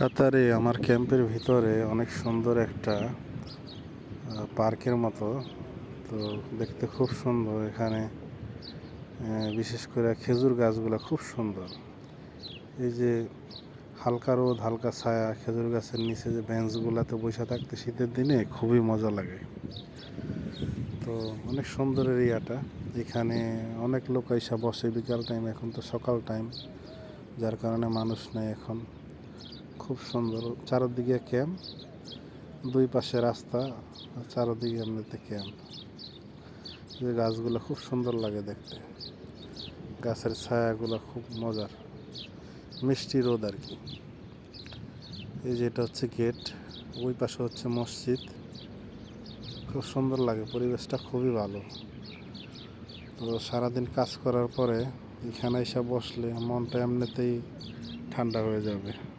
কাতারে আমার ক্যাম্পের ভিতরে অনেক সুন্দর একটা পার্কের মতো। তো দেখতে খুব সুন্দর এখানে বিশেষ করে খেজুর গাছগুলো খুব সুন্দর। এই যে হালকা রোদ, হালকা ছায়া, খেজুর গাছের নিচে যে বেঞ্চগুলোতে বসে থাকতে শীতের দিনে খুবই মজা লাগে। তো অনেক সুন্দর এরিয়াটা। এখানে অনেক লোক এসে বসে, বিকাল টাইম এখন তো সকাল টাইম যার কারণে মানুষ নেই এখন। খুব সুন্দর। চারদিকে ক্যাম্প, দুই পাশে রাস্তা চারদিকে এমনিতে ক্যাম্প। যে গাছগুলো খুব সুন্দর লাগে দেখতে। গাছের ছায়াগুলো খুব মজার। মিষ্টি রোদ আর কি। এই যে এটা হচ্ছে গেট, ওই পাশে হচ্ছে মসজিদ। খুব সুন্দর লাগে, পরিবেশটা খুবই ভালো। তো সারাদিন কাজ করার পরে এখানে এসে বসলে মনটা এমনিতেই ঠান্ডা হয়ে যাবে।